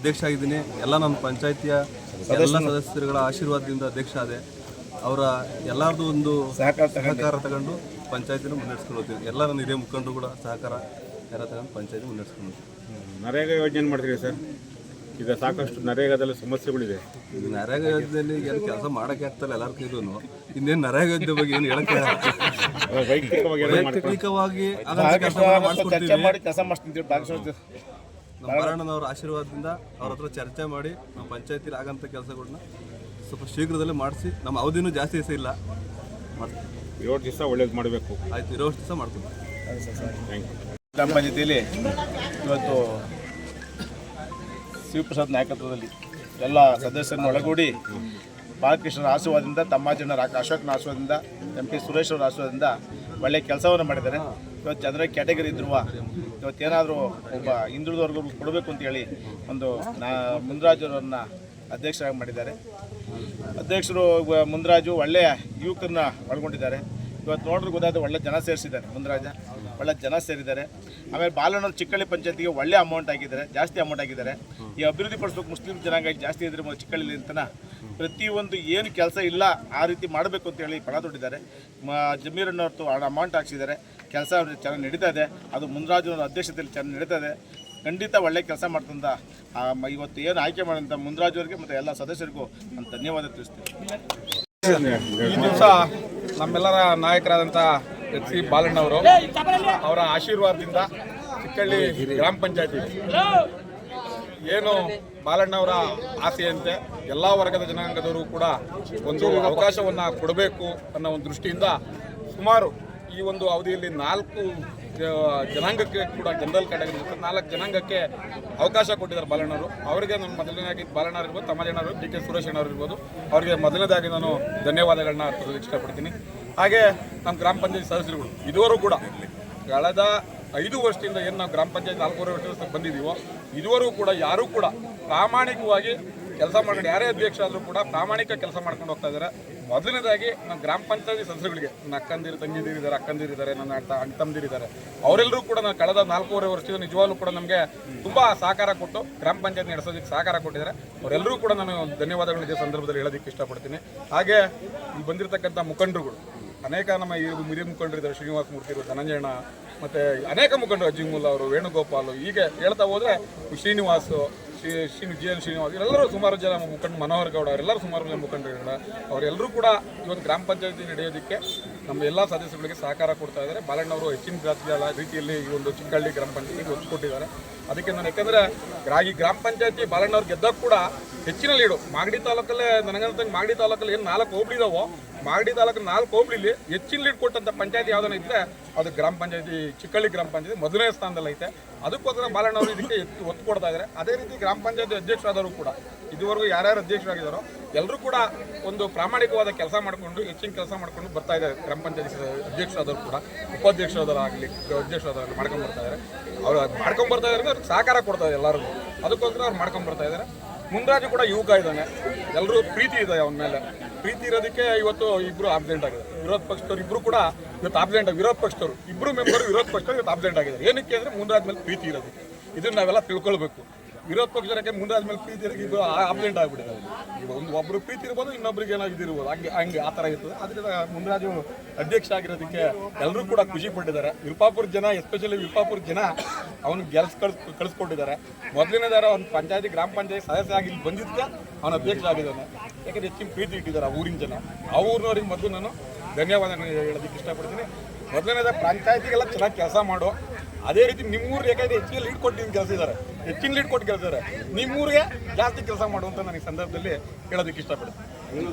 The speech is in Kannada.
ಅಧ್ಯಕ್ಷ ಆಗಿದ್ದೀನಿ. ಎಲ್ಲ ನಮ್ಮ ಪಂಚಾಯತಿಯ ಎಲ್ಲ ಸದಸ್ಯರುಗಳ ಆಶೀರ್ವಾದದಿಂದ ಅಧ್ಯಕ್ಷ ಆದೆ. ಅವರ ಎಲ್ಲರದು ಒಂದು ಸಹಕಾರ ಸಹಕಾರ ತಗೊಂಡು ಪಂಚಾಯತಿನ ಮುನ್ನಡೆಸ್ಕೊಳ್ತೀವಿ ಎಲ್ಲ ನನ್ನ ಹಿರಿಯ ಮುಖಂಡರು ಕೂಡ ಸಹಕಾರ ಎಲ್ಲ ತಗೊಂಡು ಪಂಚಾಯತಿ ಮುನ್ನಡೆಸ್ಕೊಂಡು ನರೇಗಾ ಯೋಜನೆ ಮಾಡ್ತೀರಿ ಸರ್? ಈಗ ಸಾಕಷ್ಟು ನರೇಗಾದಲ್ಲಿ ಸಮಸ್ಯೆಗಳಿದೆ. ಈಗ ನರೇಗಾ ಯೋಜನೆಯಲ್ಲಿ ಏನು ಕೆಲಸ ಮಾಡೋಕ್ಕೆ ಆಗ್ತಲ್ಲ ಎಲ್ಲರೂ ಕೈಲೂ ಇನ್ನೇನು ನರೇಗಾ ಯೋಜನೆ ಬಗ್ಗೆ ಏನು ಹೇಳಕ್ಕೆ ವೈಯಕ್ತಿಕವಾಗಿ ಕೆಲಸ ಚರ್ಚೆ ನಮ್ಮ ಬರಣ್ಣನವರ ಆಶೀರ್ವಾದದಿಂದ ಅವ್ರ ಹತ್ರ ಚರ್ಚೆ ಮಾಡಿ ನಮ್ಮ ಪಂಚಾಯತಿಲಿ ಆಗಂತ ಕೆಲಸಗಳನ್ನ ಸ್ವಲ್ಪ ಶೀಘ್ರದಲ್ಲೇ ಮಾಡಿಸಿ ನಮ್ಮ ಅವಧಿನೂ ಜಾಸ್ತಿ ದಿವಸ ಇಲ್ಲ. ಮಾಡ್ತೀವಿ. ಏಳು ದಿವಸ ಒಳ್ಳೇದು ಮಾಡಬೇಕು. ಆಯ್ತು ಇರೋಷ್ಟು ದಿವಸ ಮಾಡ್ತೀವಿ. ಗ್ರಾಮ ಪಂಚಾಯತಿಯಲ್ಲಿ ಇವತ್ತು ಶಿವಪ್ರಸಾದ್ ನಾಯಕತ್ವದಲ್ಲಿ ಎಲ್ಲ ಸದಸ್ಯರನ್ನು ಒಳಗೂಡಿ ಬಾಲಕೃಷ್ಣರ ಆಶೀರ್ವಾದದಿಂದ ತಮ್ಮಾಜಣ್ಣರ ಅಶೋಕ್ನ ಆಶೀರ್ವಾದದಿಂದ ಎಂ ಪಿ ಸುರೇಶ್ ಅವರ ಆಶೀರ್ವಾದದಿಂದ ಒಳ್ಳೆಯ ಕೆಲಸವನ್ನು ಮಾಡಿದ್ದಾರೆ. ಇವತ್ತು ಜನರ ಕ್ಯಾಟಗರಿ ಇದ್ರುವ ಇವತ್ತೇನಾದರೂ ಒಬ್ಬ ಹಿಂದುಳಿದವರೆಗೂ ಕೊಡಬೇಕು ಅಂತೇಳಿ ಒಂದು ನಾ ಮುಂದ್ರಾಜರನ್ನು ಅಧ್ಯಕ್ಷರಾಗಿ ಮಾಡಿದ್ದಾರೆ. ಅಧ್ಯಕ್ಷರು ಮುಂದ್ರಾಜು ಒಳ್ಳೆಯ ಯುವಕರನ್ನ ಒಳಗೊಂಡಿದ್ದಾರೆ. ಇವತ್ತು ನೋಡಿದ್ರೆ ಗೊತ್ತಾದ ಒಳ್ಳೆ ಜನ ಸೇರಿಸಿದ್ದಾರೆ ಮುನ್ರಾಜ. ಒಳ್ಳೆ ಜನ ಸೇರಿದ್ದಾರೆ. ಆಮೇಲೆ ಬಾಲನೂರು ಚಿಕ್ಕಳ್ಳಿ ಪಂಚಾಯತಿಗೆ ಒಳ್ಳೆ ಅಮೌಂಟ್ ಆಗಿದ್ದಾರೆ ಜಾಸ್ತಿ ಅಮೌಂಟ್ ಆಗಿದ್ದಾರೆ ಈ ಅಭಿವೃದ್ಧಿ ಪಡಿಸ್ಬೇಕು ಮುಸ್ಲಿಂ ಜನಾಂಗ ಜಾಸ್ತಿ ಇದ್ರೆ ಚಿಕ್ಕಳ್ಳಿ ಅಂತನ ಪ್ರತಿಯೊಂದು ಏನು ಕೆಲಸ ಇಲ್ಲ, ಆ ರೀತಿ ಮಾಡಬೇಕು ಅಂತ ಹೇಳಿ ಪಣ ತೊಟ್ಟಿದ್ದಾರೆ. ಜಮೀರನ್ನವ್ರದ್ದು ಹಣ ಅಮೌಂಟ್ ಹಾಕ್ಸಿದ್ದಾರೆ. ಕೆಲಸ ಚೆನ್ನಾಗಿ ನಡೀತಾ ಇದೆ. ಅದು ಮುನ್ರಾಜನ ಅಧ್ಯಕ್ಷತೆಯಲ್ಲಿ ಚೆನ್ನಾಗಿ ನಡೀತಾ ಇದೆ. ಖಂಡಿತ ಒಳ್ಳೆ ಕೆಲಸ ಮಾಡ್ತಂದ ಆ, ಮ- ಇವತ್ತು ಏನು ಆಯ್ಕೆ ಮಾಡಿದಂಥ ಮುನ್ರಾಜ್ ಅವರಿಗೆ ಮತ್ತು ಎಲ್ಲ ಸದಸ್ಯರಿಗೂ ನಾನು ಧನ್ಯವಾದ ತಿಳಿಸ್ತೀನಿ. ಈ ದಿವಸ ನಮ್ಮೆಲ್ಲರ ನಾಯಕರಾದಂಥ ಎಚ್ ಸಿ ಬಾಲಣ್ಣವರು ಅವರ ಆಶೀರ್ವಾದದಿಂದ ಚಿಕ್ಕಳ್ಳಿ ಗ್ರಾಮ ಪಂಚಾಯತಿ. ಏನು ಬಾಲಣ್ಣವರ ಆಸೆಯಂತೆ ಎಲ್ಲ ವರ್ಗದ ಜನಾಂಗದವರು ಕೂಡ ಒಂದು ಅವಕಾಶವನ್ನು ಕೊಡಬೇಕು ಅನ್ನೋ ಒಂದು ದೃಷ್ಟಿಯಿಂದ ಸುಮಾರು ಈ ಒಂದು ಅವಧಿಯಲ್ಲಿ ನಾಲ್ಕು ಜನಾಂಗಕ್ಕೆ ಕೂಡ ಜನರಲ್ ಇರುತ್ತೆ ನಾಲ್ಕು ಜನಾಂಗಕ್ಕೆ ಅವಕಾಶ ಕೊಟ್ಟಿದ್ದಾರೆ ಬಾಲಣ್ಣವರು. ಅವರಿಗೆ ನಾನು ಮೊದಲನೇದಾಗಿ ಬಾಲಣ್ಣ ಇರ್ಬೋದು ತಮ್ಮಜನರು ಡಿ ಕೆ ಸುರೇಶ್ ಅಣ್ಣವ್ರು ಇರ್ಬೋದು. ಅವರಿಗೆ ಮೊದಲನೇದಾಗಿ ನಾನು ಧನ್ಯವಾದಗಳನ್ನ ಇಷ್ಟಪಡ್ತೀನಿ ಹಾಗೆ ನಮ್ಮ ಗ್ರಾಮ ಪಂಚಾಯತ್ ಸದಸ್ಯರುಗಳು, ಇದುವರೆಗೂ ಕೂಡ ಕಳೆದ ಐದು ವರ್ಷದಿಂದ ಏನು ನಾವು ಗ್ರಾಮ ಪಂಚಾಯತ್ ನಾಲ್ಕೂವರೆ ವರ್ಷದ ಬಂದಿದ್ದೀವೋ, ಇದುವರೆಗೂ ಕೂಡ ಯಾರೂ ಕೂಡ ಪ್ರಾಮಾಣಿಕವಾಗಿ ಕೆಲಸ ಮಾಡ್ಕೊಂಡು, ಯಾರೇ ಅಧ್ಯಕ್ಷ ಆದರೂ ಕೂಡ ಪ್ರಾಮಾಣಿಕ ಕೆಲಸ ಮಾಡ್ಕೊಂಡು ಹೋಗ್ತಾ ಇದ್ದಾರೆ. ಮೊದಲನೇದಾಗಿ ನಮ್ಮ ಗ್ರಾಮ ಪಂಚಾಯತಿ ಸದಸ್ಯರುಗಳಿಗೆ, ನನ್ನ ಅಕ್ಕಂದಿರು ತಂಗಿದಿರಿದ್ದಾರೆ ಅಕ್ಕಂದಿರಿದ್ದಾರೆ ನನ್ನ ಅಣ್ಣ ತಮ್ಮದಿರಿದ್ದಾರೆ ಅವರೆಲ್ಲರೂ ಕೂಡ ನಾನು ಕಳೆದ ನಾಲ್ಕೂವರೆ ವರ್ಷದಿಂದ ನಿಜವಾಗ್ಲೂ ಕೂಡ ನಮಗೆ ತುಂಬ ಸಹಕಾರ ಕೊಟ್ಟು ಗ್ರಾಮ ಪಂಚಾಯತ್ ನಡೆಸೋದಕ್ಕೆ ಸಹಕಾರ ಕೊಟ್ಟಿದ್ದಾರೆ. ಅವರೆಲ್ಲರೂ ಕೂಡ ನಾನು ಧನ್ಯವಾದಗಳು ಇದೇ ಸಂದರ್ಭದಲ್ಲಿ ಹೇಳೋದಕ್ಕೆ ಇಷ್ಟಪಡ್ತೀನಿ. ಹಾಗೆ ಬಂದಿರತಕ್ಕಂಥ ಮುಖಂಡರುಗಳು ಅನೇಕ ನಮ್ಮ ಈ ಹಿರಿಯ ಮುಖಂಡರಿದ್ದಾರೆ, ಶ್ರೀನಿವಾಸ ಮೂರ್ತಿ ಇವರು ಧನಂಜಯಣ್ಣ, ಮತ್ತೆ ಅನೇಕ ಮುಖಂಡರು ಅಜ್ಜಿಮೂಲ ಅವರು, ವೇಣುಗೋಪಾಲ್, ಹೀಗೆ ಹೇಳ್ತಾ ಹೋದ್ರೆ ಶ್ರೀನಿವಾಸ್, ಶ್ರೀ ಶ್ರೀ ಜಿ ಎನ್ ಶ್ರೀನಿವಾಸ್ ಇವರೆಲ್ಲರೂ ಸುಮಾರು ಜನ ಮುಖಂಡ ಮನೋಹರ್ ಗೌಡ ಅವರೆಲ್ಲರೂ ಸುಮಾರು ಜನ ಮುಖಂಡರು ಅವರೆಲ್ಲರೂ ಕೂಡ ಇವತ್ತು ಗ್ರಾಮ ಪಂಚಾಯತಿ ನಡೆಯೋದಕ್ಕೆ ನಮ್ಮ ಎಲ್ಲ ಸದಸ್ಯರುಗಳಿಗೆ ಸಹಕಾರ ಕೊಡ್ತಾ ಇದ್ದಾರೆ. ಬಾಲಣ್ಣವರು ಹೆಚ್ಚಿನ ಜಾತಿಯ ರೀತಿಯಲ್ಲಿ ಈ ಒಂದು ಚಿಕ್ಕಹಳ್ಳಿ ಗ್ರಾಮ ಪಂಚಾಯತಿಗೆ ಒತ್ತು ಕೊಟ್ಟಿದ್ದಾರೆ ಅದಕ್ಕೆ ನಾನು ಯಾಕಂದರೆ ಈ ಗ್ರಾಮ ಪಂಚಾಯತಿ ಬಾಲಣ್ಣವ್ರು ಗೆದ್ದಾಗ ಕೂಡ ಹೆಚ್ಚಿನ ಲೀಡು. ಮಾಗಡಿ ತಾಲೂಕಲ್ಲೇ ನನಗಂತಂಗೆ ಮಾಗಡಿ ತಾಲೂಕಲ್ಲಿ ಏನು ನಾಲ್ಕು ಹೋಬಳಿ ಇದಾವೋ, ಮಾಗಡಿ ತಾಲೂಕು ನಾಲ್ಕು ಹೋಬಳಿಲಿ ಹೆಚ್ಚಿನ ಲೀಡ್ ಕೊಟ್ಟಂಥ ಪಂಚಾಯತಿ ಯಾವ್ದಾನ ಇದ್ರೆ ಅದು ಗ್ರಾಮ ಪಂಚಾಯತಿ, ಚಿಕ್ಕಳ್ಳಿ ಗ್ರಾಮ ಪಂಚಾಯತಿ ಮೊದಲನೇ ಸ್ಥಾನದಲ್ಲಿ ಐತೆ. ಅದಕ್ಕೋಸ್ಕರ ಬಾಲಣ್ಣವರು ಇದಕ್ಕೆ ಎತ್ತು, ಒತ್ತು ಕೊಡ್ತಾ ಇದ್ದಾರೆ ಅದೇ ರೀತಿ ಗ್ರಾಮ ಪಂಚಾಯತಿ ಅಧ್ಯಕ್ಷರಾದವರು ಕೂಡ, ಇದುವರೆಗೂ ಯಾರ್ಯಾರು ಅಧ್ಯಕ್ಷರಾಗಿದ್ದಾರೋ ಎಲ್ಲರೂ ಕೂಡ ಒಂದು ಪ್ರಾಮಾಣಿಕವಾದ ಕೆಲಸ ಮಾಡಿಕೊಂಡು, ಹೆಚ್ಚಿನ ಕೆಲಸ ಮಾಡ್ಕೊಂಡು ಬರ್ತಾ ಇದ್ದಾರೆ ಗ್ರಾಮ ಪಂಚಾಯತಿ ಅಧ್ಯಕ್ಷರಾದವರು ಕೂಡ. ಉಪಾಧ್ಯಕ್ಷರಾದವರಾಗಲಿ ಅಧ್ಯಕ್ಷರಾದವರು ಮಾಡ್ಕೊಂಡು ಬರ್ತಾ ಇದ್ದಾರೆ ಅವರು ಮಾಡ್ಕೊಂಡು ಬರ್ತಾ ಇದ್ದಾರೆ ಅವ್ರಿಗೆ ಸಹಕಾರ ಕೊಡ್ತಾ ಇದ್ದಾರೆ ಎಲ್ಲರಿಗೂ. ಅದಕ್ಕೋಸ್ಕರ ಅವ್ರು ಮಾಡ್ಕೊಂಡು ಬರ್ತಾ ಇದ್ದಾರೆ ಮುಂದಾಜು ಕೂಡ ಯುವಕ ಇದ್ದಾನೆ. ಎಲ್ಲರೂ ಪ್ರೀತಿ ಇದೆ ಅವನ ಮೇಲೆ. ಪ್ರೀತಿ ಇರೋದಕ್ಕೆ ಇವತ್ತು ಇಬ್ಬರು ಆಬ್ಸೆಂಟ್ ಆಗಿದೆ ವಿರೋಧ ಪಕ್ಷದವ್ರು ಇಬ್ರು ಕೂಡ ಇವತ್ತು ಆಬ್ಸೆಂಟ್ ವಿರೋಧ ಪಕ್ಷದವರು ಇಬ್ಬರು ಮೆಂಬರ್ ವಿರೋಧ ಪಕ್ಷದವ್ರು ಇವತ್ತು ಆಬ್ಸೆಂಟ್ ಆಗಿದ್ದಾರೆ. ಏನಕ್ಕೆ ಅಂದ್ರೆ ಮುಂದ್ರಾಜ್ ಮೇಲೆ ಪ್ರೀತಿ ಇರೋದಕ್ಕೆ ಇದನ್ನ ನಾವೆಲ್ಲ ತಿಳ್ಕೊಳ್ಬೇಕು. ವಿರೋಧ ಮುಂದಾದ ಮೇಲೆ ಪ್ರೀತಿ ಇರೋಕೆ ಇಬ್ರು ಆಬ್ಸೆಂಟ್ ಆಗಿಬಿಟ್ಟಿದ್ದಾರೆ ಈಗ ಒಂದು ಒಬ್ರು ಪ್ರೀತಿ ಇರ್ಬೋದು, ಇನ್ನೊಬ್ರಿಗೆ ಏನೋ ಇರ್ಬೋದು. ಹಂಗೆ ಹಂಗೆ ಆ ಥರ ಇರ್ತದೆ. ಅದರಿಂದ ಮುಂದರಾಜು ಅಧ್ಯಕ್ಷ ಆಗಿರೋದಕ್ಕೆ ಎಲ್ಲರೂ ಕೂಡ ಖುಷಿ ಪಟ್ಟಿದ್ದಾರೆ. ವಿರುಪಾಪುರ ಜನ ಎಸ್ಪೆಷಲಿ ವಿರುಪಾಪುರ ಜನ, ಅವನು ಗೆಲ್ಸ್ ಕಳ್ಸ್, ಕಳಿಸ್ಕೊಟ್ಟಿದ್ದಾರೆ. ಮೊದಲನೇದಾರ ಅವ್ನು ಪಂಚಾಯತಿ, ಗ್ರಾಮ ಪಂಚಾಯತ್ ಸದಸ್ಯ ಆಗಿ ಬಂದಿದ್ದಕ್ಕೆ ಅವನ ಅಧ್ಯಕ್ಷ ಆಗಿದ್ದಾನೆ. ಯಾಕಂದ್ರೆ ಹೆಚ್ಚಿನ ಪ್ರೀತಿ ಇಟ್ಟಿದ್ದಾರೆ ಆ ಊರಿನ ಜನ. ಆ ಊರಿನವ್ರಿಗೆ ಮೊದಲು ನಾನು ಧನ್ಯವಾದ ಹೇಳೋದಕ್ಕೆ ಇಷ್ಟಪಡ್ತೀನಿ. ಮೊದಲನೇದ ಪಂಚಾಯತಿಗೆಲ್ಲ ಚೆನ್ನಾಗಿ ಕೆಲಸ ಮಾಡು. ಅದೇ ರೀತಿ ನಿಮ್ಮೂರು ಯಾಕಂದರೆ ಹೆಚ್ಚಿಗೆ ಲೀಡ್ ಕೊಟ್ಟಿದ್ದು ಕೆಲಸ ಇದ್ದಾರೆ ಹೆಚ್ಚಿನ ಲೀಡ್ ಕೊಟ್ಟು ಗೆಲ್ತಾರೆ. ನಿಮ್ಮೂರಿಗೆ ಜಾಸ್ತಿ ಕೆಲಸ ಮಾಡುವಂತ ನನಗೆ ಸಂದರ್ಭದಲ್ಲಿ ಹೇಳೋದಕ್ಕೆ ಇಷ್ಟಪಡ್ತೀನಿ.